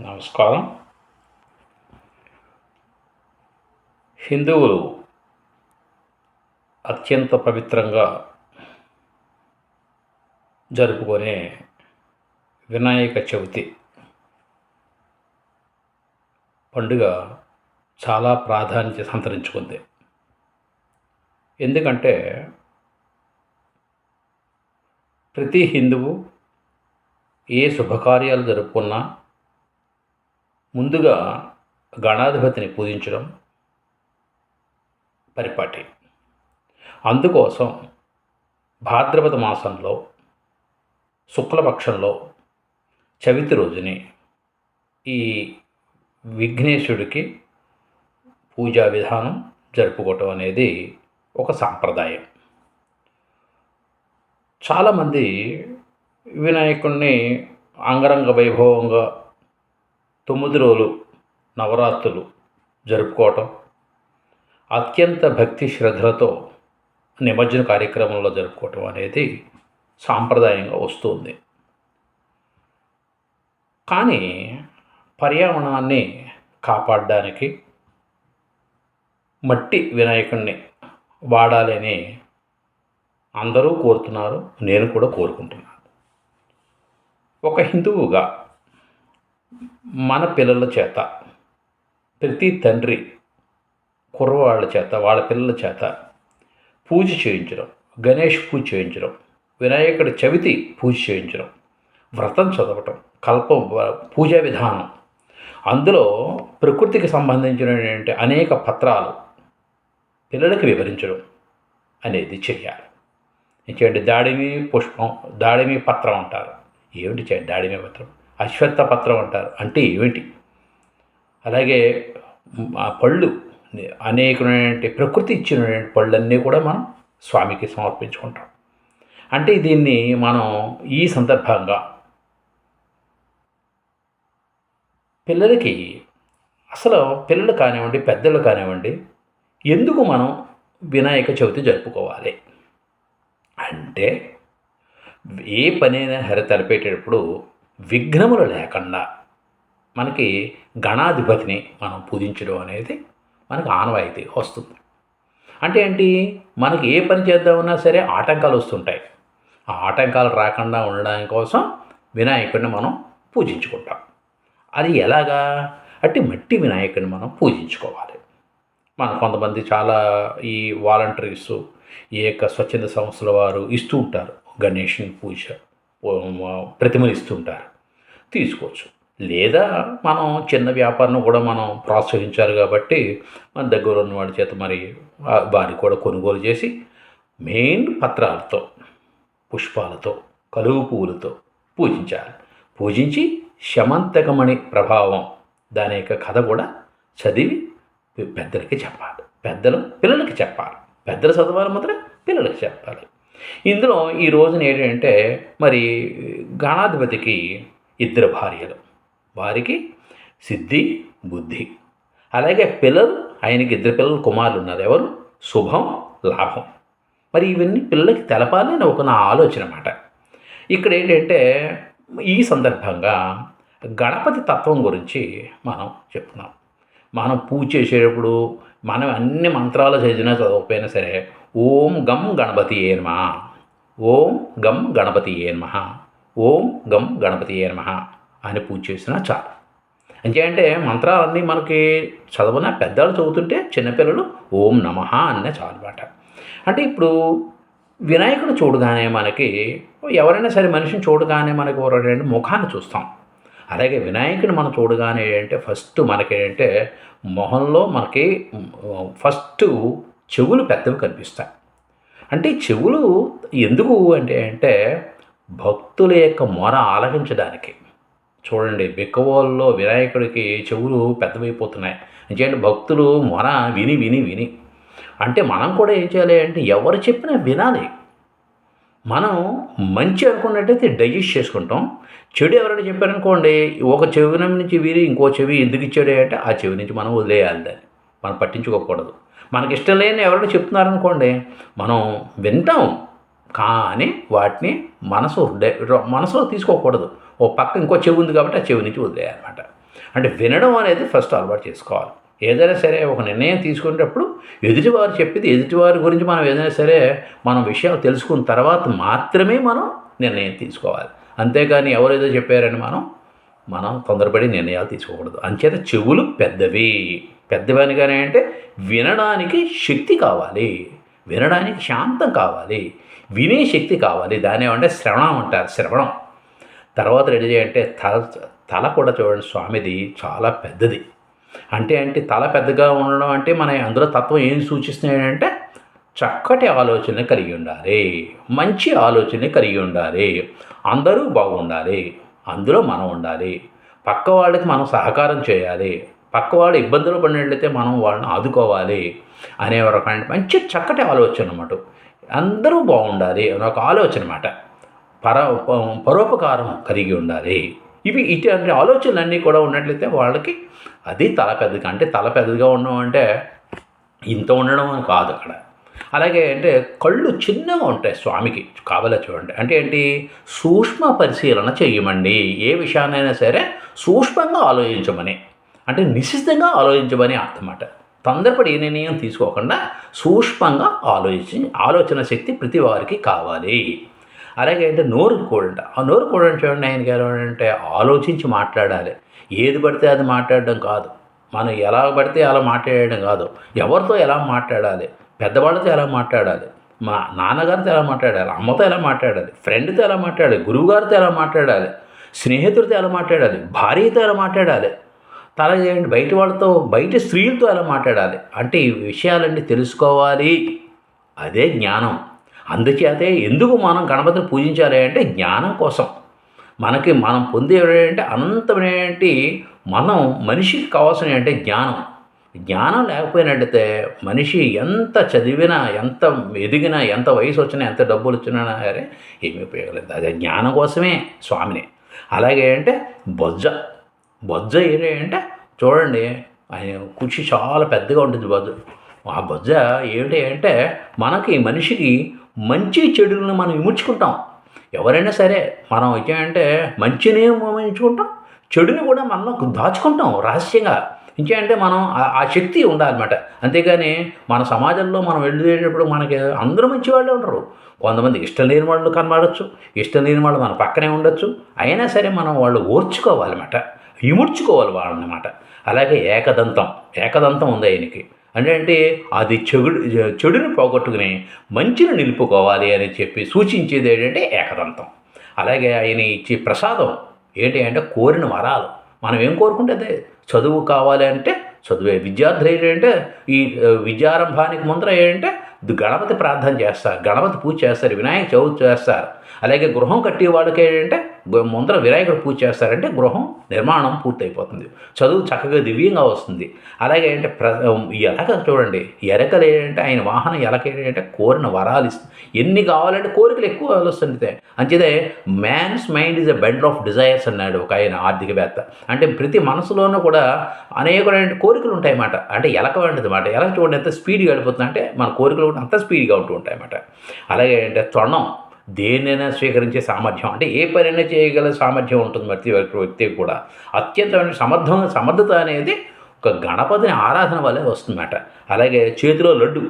నమస్కారం. హిందువులు అత్యంత పవిత్రంగా జరుపుకునే వినాయక చవితి పండుగ చాలా ప్రాధాన్యత సంతరించుకుంది. ఎందుకంటే ప్రతి హిందువు ఏ శుభకార్యాలు జరుపుకున్నా ముందుగా గణాధిపతిని పూజించడం పరిపాటి. అందుకోసం భాద్రపద మాసంలో శుక్లపక్షంలో చవితి రోజుని ఈ విఘ్నేశుడికి పూజా విధానం జరుపుకోవటం అనేది ఒక సాంప్రదాయం. చాలామంది వినాయకుడిని అంగరంగ వైభవంగా తొమ్మిది రోజులు నవరాత్రులు జరుపుకోవటం అత్యంత భక్తి శ్రద్ధలతో నిమజ్జన కార్యక్రమంలో జరుపుకోవటం అనేది సాంప్రదాయంగా వస్తుంది. కానీ పర్యావరణాన్ని కాపాడడానికి మట్టి వినాయకుడిని వాడాలని అందరూ కోరుతున్నారు నేను కూడా కోరుకుంటున్నాను. ఒక హిందువుగా మన పిల్లల చేత ప్రతి తండ్రి కుర్రవాళ్ళ చేత వాళ్ళ పిల్లల చేత పూజ చేయించడం గణేష్ పూజ చేయించడం వినాయకుడి చవితి పూజ చేయించడం వ్రతం చదవటం కల్ప పూజా విధానం. అందులో ప్రకృతికి సంబంధించినటువంటి అనేక పత్రాలు పిల్లలకు వివరించడం అనేది చేయాలి. ఇంకేంటి? దాడిమి పుష్పం దాడిమి పత్రం అంటారు. ఏమిటి చేయండి దాడిమి పత్రం? అశ్వత్థ పత్రం అంటారు. అంటే ఏమిటి? అలాగే ఆ పళ్ళు అనేకమైనటువంటి ప్రకృతి ఇచ్చినటువంటి పళ్ళన్నీ కూడా మనం స్వామికి సమర్పించుకుంటాం. అంటే దీన్ని మనం ఈ సందర్భంగా పిల్లలకి అసలు పిల్లలు కానివ్వండి పెద్దలు కానివ్వండి ఎందుకు మనం వినాయక చవితి జరుపుకోవాలి? అంటే ఏ పనైనా హెర తలపెట్టేటప్పుడు విఘ్నములు లేకుండా మనకి గణాధిపతిని మనం పూజించడం అనేది మనకు ఆనవాయితీ వస్తుంది. అంటే ఏంటి? మనకి ఏ పని చేద్దామన్నా సరే ఆటంకాలు వస్తుంటాయి. ఆ ఆటంకాలు రాకుండా ఉండడం కోసం వినాయకుడిని మనం పూజించుకుంటాం. అది ఎలాగా? అంటే మట్టి వినాయకుడిని మనం పూజించుకోవాలి. మన కొంతమంది చాలా ఈ వాలంటీర్స్ ఈ యొక్క స్వచ్ఛంద సంస్థల వారు ఇస్తూ ఉంటారు. గణేష్ని పూజ ప్రతిమలు ఇస్తుంటారు తీసుకోవచ్చు. లేదా మనం చిన్న వ్యాపారం కూడా మనం ప్రోత్సహించారు కాబట్టి మన దగ్గర ఉన్న వాడి చేత మరి వారిని కూడా కొనుగోలు చేసి మెయిన్ పత్రాలతో పుష్పాలతో కలువు పువ్వులతో పూజించాలి. పూజించి శమంతకమణి ప్రభావం దాని యొక్క కథ కూడా చదివి పెద్దలకి చెప్పాలి. పెద్దలు పిల్లలకి చెప్పాలి. పెద్దలు చదవాలి మాత్రం పిల్లలకి చెప్పాలి. ఇందులో ఈ రోజున ఏంటంటే మరి గణాధిపతికి ఇద్దరు భార్యలు. వారికి సిద్ధి బుద్ధి. అలాగే పిల్లలు ఆయనకి ఇద్దరు పిల్లలు కుమారులు ఉన్నారు. ఎవరు? శుభం లాభం. మరి ఇవన్నీ పిల్లలకి తెలపాలి అని ఒక నా ఆలోచన అన్నమాట. ఇక్కడ ఏంటంటే ఈ సందర్భంగా గణపతి తత్వం గురించి మనం చెప్తున్నాం మనం పూజ చేసేటప్పుడు మనం అన్ని మంత్రాలు చదివినా చదవకపోయినా సరే ఓం గం గణపతి ఏ నమ. ఓం గం గణపతి ఏ నమ. ఓం గం గణపతి ఏ నమ అని పూజ చేసినా చాలు. అంటే మంత్రాలన్నీ మనకి చదవన పెద్దలు చదువుతుంటే చిన్నపిల్లలు ఓం నమ అన్న చాలు అనమాట అంటే ఇప్పుడు వినాయకుడు చూడగానే మనకి ఎవరైనా సరే మనిషిని చూడగానే మనకి రెండు ముఖాన్ని చూస్తాం. అలాగే వినాయకుని మనం చూడగానే ఏంటంటే ఫస్ట్ మనకి ఏంటంటే మొహంలో మనకి ఫస్ట్ చెవులు పెద్దవి కనిపిస్తాయి. అంటే చెవులు ఎందుకు అంటే అంటే భక్తుల యొక్క మొర ఆలకించడానికి. చూడండి బిక్కవోల్లో వినాయకుడికి చెవులు పెద్దవైపోతున్నాయి. ఎందుకంటే భక్తులు మొర విని విని విని. అంటే మనం కూడా ఏం చేయాలి అంటే ఎవరు చెప్పినా వినాలి. మనం మంచి అనుకున్నట్టయితే డైజెస్ట్ చేసుకుంటాం. చెడు ఎవరైనా చెప్పారనుకోండి ఒక చెవి నుంచి వీరి ఇంకో చెవి ఎందుకు ఇచ్చాడు అంటే ఆ చెవి నుంచి మనం వదిలేయాలి దాన్ని. మనం పట్టించుకోకూడదు. మనకి ఇష్టం లేని ఎవరైనా చెప్తున్నారనుకోండి మనం వింటాం. కానీ వాటిని మనసు మనసులో తీసుకోకూడదు. ఓ పక్క ఇంకో చెవి ఉంది కాబట్టి ఆ చెవి నుంచి వదిలేయాలన్నమాట. అంటే వినడం అనేది ఫస్ట్ అలవాటు చేసుకోవాలి. ఏదైనా సరే ఒక నిర్ణయం తీసుకునేటప్పుడు ఎదుటివారు చెప్పింది ఎదుటివారి గురించి మనం ఏదైనా సరే మనం విషయాలు తెలుసుకున్న తర్వాత మాత్రమే మనం నిర్ణయం తీసుకోవాలి. అంతేకాని ఎవరేదో చెప్పారని మనం మనం తొందరపడి నిర్ణయాలు తీసుకోకూడదు. అంచేత చెవులు పెద్దవి. పెద్దవి అనగానే అంటే వినడానికి శక్తి కావాలి. వినడానికి శాంతం కావాలి. వినే శక్తి కావాలి. దాని ఏమంటే శ్రవణం అంటారు. శ్రవణం. తర్వాత రెడీ చేయంటే తల తల కూడా చూడండి స్వామిది చాలా పెద్దది. అంటే అంటే తల పెద్దగా ఉండడం అంటే మన అందులో తత్వం ఏం సూచిస్తున్నాయంటే చక్కటి ఆలోచన కలిగి ఉండాలి. మంచి ఆలోచన కలిగి ఉండాలి. అందరూ బాగుండాలి. అందులో మనం ఉండాలి. పక్క వాళ్ళకి మనం సహకారం చేయాలి. పక్క వాళ్ళు ఇబ్బందులు పడినట్లయితే మనం వాళ్ళని ఆదుకోవాలి అనే రకమైన మంచి చక్కటి ఆలోచన అన్నమాట. అందరూ బాగుండాలి అని ఒక ఆలోచన అన్నమాట పర పరోపకారం కలిగి ఉండాలి. ఇవి ఇటువంటి ఆలోచనలన్నీ కూడా ఉన్నట్లయితే వాళ్ళకి అది తల పెద్దగా అంటే తల పెద్దగా ఉండడం అంటే ఇంత ఉండడం అని కాదు అక్కడ. అలాగే అంటే కళ్ళు చిన్నగా ఉంటాయి స్వామికి కావాలా చూడండి. అంటే ఏంటి? సూక్ష్మ పరిశీలన చేయమండి ఏ విషయాన్నైనా సరే సూక్ష్మంగా ఆలోచించమని అంటే నిశ్చితంగా ఆలోచించమని అర్థమాట తొందరపడి ఏ నిర్ణయం తీసుకోకుండా సూక్ష్మంగా ఆలోచించి ఆలోచన శక్తి ప్రతి వారికి కావాలి. అలాగే అంటే నోరు కూడంట. ఆ నోరు కూడా చూడండి ఆయనకి ఎలా అంటే ఆలోచించి మాట్లాడాలి. ఏది పడితే అది మాట్లాడడం కాదు. మనం ఎలా పడితే అలా మాట్లాడడం కాదు. ఎవరితో ఎలా మాట్లాడాలి? పెద్దవాళ్ళతో ఎలా మాట్లాడాలి? మా నాన్నగారితో ఎలా మాట్లాడాలి? అమ్మతో ఎలా మాట్లాడాలి? ఫ్రెండ్తో ఎలా మాట్లాడాలి? గురువుగారితో ఎలా మాట్లాడాలి? స్నేహితుడితో ఎలా మాట్లాడాలి? భార్యతో ఎలా మాట్లాడాలి? అలా చేయండి. బయట వాళ్ళతో బయట స్త్రీలతో ఎలా మాట్లాడాలి? అంటే ఈ విషయాలన్నీ తెలుసుకోవాలి. అదే జ్ఞానం. అందుచేతే ఎందుకు మనం గణపతిని పూజించాలి అంటే జ్ఞానం కోసం. మనకి మనం పొందే అంటే అనంతమైనటువంటి మనం మనిషికి కావాల్సిన అంటే జ్ఞానం. జ్ఞానం లేకపోయినట్టయితే మనిషి ఎంత చదివినా ఎంత ఎదిగినా ఎంత వయసు వచ్చినా ఎంత డబ్బులు వచ్చినా సరే ఏమీ ఉపయోగం లేదు. అదే జ్ఞానం కోసమే స్వామిని. అలాగే అంటే బొజ్జ. బొజ్జ ఏంటి అంటే చూడండి ఆయన కుర్చీ చాలా పెద్దగా ఉంటుంది బొజ్జ. ఆ బొజ్జ ఏమిటి అంటే మనకి మనిషికి మంచి చెడులను మనం విముడ్చుకుంటాం ఎవరైనా సరే మనం ఏంటంటే మంచిని విమర్చుకుంటాం చెడుని కూడా మనం దాచుకుంటాం రహస్యంగా. ఇంకేంటే మనం ఆ- ఆ శక్తి ఉండాలన్నమాట. అంతేగాని మన సమాజంలో మనం వెళ్ళేటప్పుడు మనకి అందరూ మంచి వాళ్ళే ఉంటారు కొంతమంది ఇష్టం లేని వాళ్ళు కనబడచ్చు ఇష్టం లేని వాళ్ళు మన పక్కనే ఉండొచ్చు. అయినా సరే మనం వాళ్ళు ఓర్చుకోవాలన్నమాట. ఇముడ్చుకోవాలి వాళ్ళనమాట. అలాగే ఏకదంతం ఏకదంతం ఉంది ఆయనకి. అంటే అంటే అది చెడు చెడుని పోగొట్టుకుని మంచిని నిలుపుకోవాలి అని చెప్పి సూచించేది ఏంటంటే ఏకదంతం. అలాగే ఆయన ఇచ్చే ప్రసాదం ఏంటి అంటే కోరిన వరాలు. మనం ఏం కోరుకుంటే చదువు కావాలి అంటే చదువే. విద్యార్థులు ఏంటంటే ఈ విద్యారంభానికి ముందర ఏంటంటే గణపతి ప్రార్థన చేస్తారు. గణపతి పూజ చేస్తారు. వినాయక చవితి చేస్తారు. అలాగే గృహం కట్టే వాళ్ళకి ఏంటంటే ముందర వినాయకుడు పూజ చేస్తారంటే గృహం నిర్మాణం పూర్తయిపోతుంది. చదువు చక్కగా దివ్యంగా వస్తుంది. అలాగే అంటే ప్ర ఎలక చూడండి. ఎలకలు ఏంటంటే ఆయన వాహనం ఎలక ఏంటంటే కోరిన వరాలు ఇస్తుంది ఎన్ని కావాలంటే కోరికలు ఎక్కువ వస్తుంటాయి అంచేతే man's mind is a bend of desires అన్నాడు ఒక ఆయన ఆర్థికవేత్త. అంటే ప్రతి మనసులోనూ కూడా అనేకమైన కోరికలు ఉంటాయన్నమాట. అంటే ఎలక వంటిది అన్నమాట. ఎలక చూడండి ఎంత స్పీడ్గా వెళ్ళిపోతుంది అంటే మన కోరికలు కూడా అంత స్పీడ్గా ఉంటూ ఉంటాయన్నమాట. అలాగే అంటే తొండం. దేన్నైనా స్వీకరించే సామర్థ్యం అంటే ఏ పనైనా చేయగల సామర్థ్యం ఉంటుంది ప్రతి వ్యక్తి కూడా. అత్యంతమైన సమర్థం సమర్థత అనేది ఒక గణపతిని ఆరాధన వల్లే వస్తుందన్నమాట. అలాగే చేతిలో లడ్డు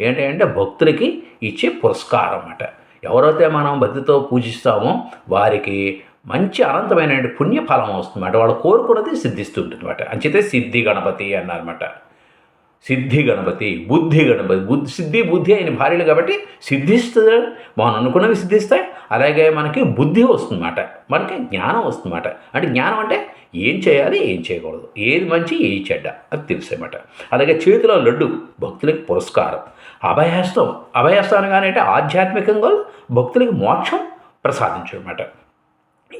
ఏంటంటే భక్తులకి ఇచ్చే పురస్కారం అన్నమాట. ఎవరైతే మనం భక్తితో పూజిస్తామో వారికి మంచి అనంతమైన పుణ్యఫలం వస్తుందన్నమాట. వాళ్ళు కోరుకున్నది సిద్ధిస్తుంటుంది అనమాట అంచేతే సిద్ధి గణపతి అన్నారన్నమాట. సిద్ధి గణపతి బుద్ధి గణపతి. బుద్ధి సిద్ధి బుద్ధి అయిన భార్యలు కాబట్టి సిద్ధిస్తుంది. మనం అనుకున్నవి సిద్ధిస్తాయి. అలాగే మనకి బుద్ధి వస్తుందన్నమాట. మనకి జ్ఞానం వస్తుందన్నమాట. అంటే జ్ఞానం అంటే ఏం చేయాలి ఏం చేయకూడదు. ఏది మంచి ఏది చెడ్డ. అది తెలుసేమాట అలాగే చేతిలో లడ్డు భక్తులకి పురస్కారం. అభయహస్తం. అభయహస్తం అనగానే అంటే ఆధ్యాత్మికంగా భక్తులకి మోక్షం ప్రసాదించమాట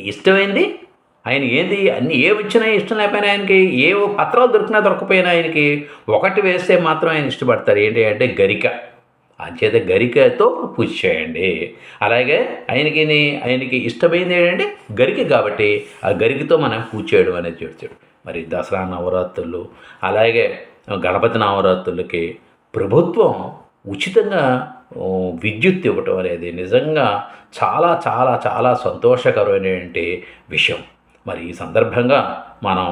ఇష్టమైంది? ఆయన ఏంది అన్ని ఏ వచ్చినా ఇష్టం లేకపోయినా ఆయనకి ఏ పత్రాలు దొరికినా దొరకపోయినా ఆయనకి ఒకటి వేస్తే మాత్రం ఆయన ఇష్టపడతారు. ఏంటి అంటే గరిక. అంచేత గరికతో పూజ చేయండి. అలాగే ఆయనకి ఆయనకి ఇష్టమైంది ఏంటంటే గరిక కాబట్టి ఆ గరికతో మనం పూజ చేయడం అనేది చెప్తాడు మరి దసరా నవరాత్రులు అలాగే గణపతి నవరాత్రులకి ప్రభుత్వం ఉచితంగా విద్యుత్ ఇవ్వటం అనేది నిజంగా చాలా చాలా చాలా సంతోషకరమైనటువంటి విషయం. మరి ఈ సందర్భంగా మనం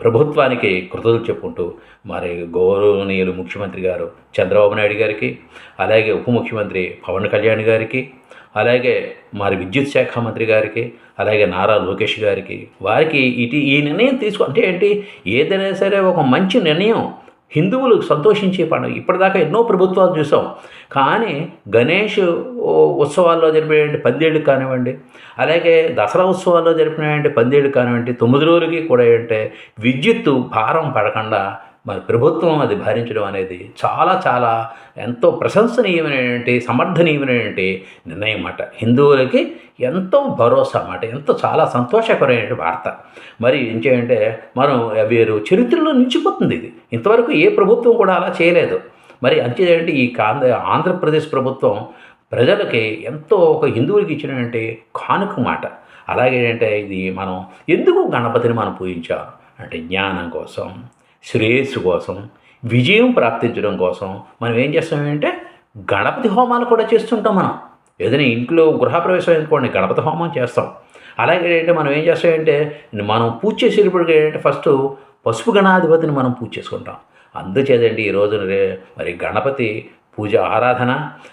ప్రభుత్వానికి కృతజ్ఞతలు చెప్పుకుంటూ మరి గౌరవనీయులు ముఖ్యమంత్రి గారు చంద్రబాబు నాయుడు గారికి అలాగే ఉప ముఖ్యమంత్రి పవన్ కళ్యాణ్ గారికి అలాగే మరి విద్యుత్ శాఖ మంత్రి గారికి అలాగే నారా లోకేష్ గారికి వారికి ఇటు ఈ నిర్ణయం తీసుకు అంటే ఏంటి? ఏదైనా సరే ఒక మంచి నిర్ణయం హిందువులు సంతోషించే పండుగ. ఇప్పటిదాకా ఎన్నో ప్రభుత్వాలు చూసాం. కానీ గణేష్ ఉత్సవాల్లో జరిపేటువంటి పందేళ్ళు కానివ్వండి అలాగే దసరా ఉత్సవాల్లో జరిపినటువంటి పందేళ్ళు కానివ్వండి తొమ్మిది రోజులకి కూడా ఏంటంటే విద్యుత్తు భారం పడకుండా మరి ప్రభుత్వం అది భరించడం అనేది చాలా చాలా ఎంతో ప్రశంసనీయమైనటువంటి సమర్థనీయమైనటువంటి నిర్ణయం అన్నమాట. హిందువులకి ఎంతో భరోసా అన్నమాట. ఎంతో చాలా సంతోషకరమైన వార్త. మరి ఏం చేయంటే మనం వీరు చరిత్రలో నిలిచిపోతుంది ఇది. ఇంతవరకు ఏ ప్రభుత్వం కూడా అలా చేయలేదు. మరి అంతేంటి ఈ ఆంధ్ర ఆంధ్రప్రదేశ్ ప్రభుత్వం ప్రజలకి ఎంతో ఒక హిందువులకి ఇచ్చినటువంటి కానుక మాట అలాగే అంటే ఇది మనం ఎందుకు గణపతిని మనం పూజించాం? అంటే జ్ఞానం కోసం శ్రేయస్సు కోసం విజయం ప్రాప్తించడం కోసం మనం ఏం చేస్తామంటే గణపతి హోమాలు కూడా చేస్తుంటాం మనం. ఏదైనా ఇంట్లో గృహప్రవేశం అనుకోండి గణపతి హోమం చేస్తాం. అలాగే ఏంటంటే మనం ఏం చేస్తామంటే మనం పూజ చేసేటప్పుడు ఏంటంటే ఫస్ట్ పసుపు గణాధిపతిని మనం పూజ చేసుకుంటాం. అందుచేదండి ఈ రోజున రే మరి గణపతి పూజ ఆరాధన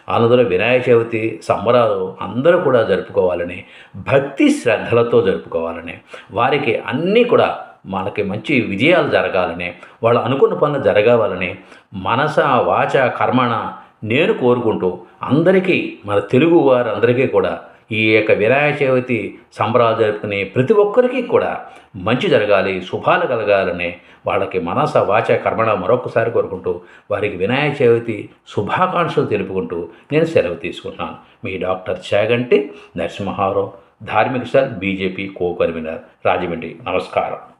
అందులో వినాయక చవితి సంబరాలు అందరూ కూడా జరుపుకోవాలని భక్తి శ్రద్ధలతో జరుపుకోవాలని వారికి అన్నీ కూడా మనకి మంచి విజయాలు జరగాలని వాళ్ళు అనుకున్న పనులు జరగాలని మనస వాచ కర్మణ నేను కోరుకుంటూ అందరికీ మన తెలుగు వారందరికీ కూడా ఈ యొక్క వినాయక చవితి సంబరాలు జరుపుకునే ప్రతి ఒక్కరికి కూడా మంచి జరగాలి శుభాలు కలగాలని వాళ్ళకి మనస వాచ కర్మణ మరొకసారి కోరుకుంటూ వారికి వినాయక చవితి శుభాకాంక్షలు తెలుపుకుంటూ నేను సెలవు తీసుకున్నాను మీ డాక్టర్ చాగంటి నరసింహారావు ధార్మిక sir BJP co convener Rajahmundry. నమస్కారం.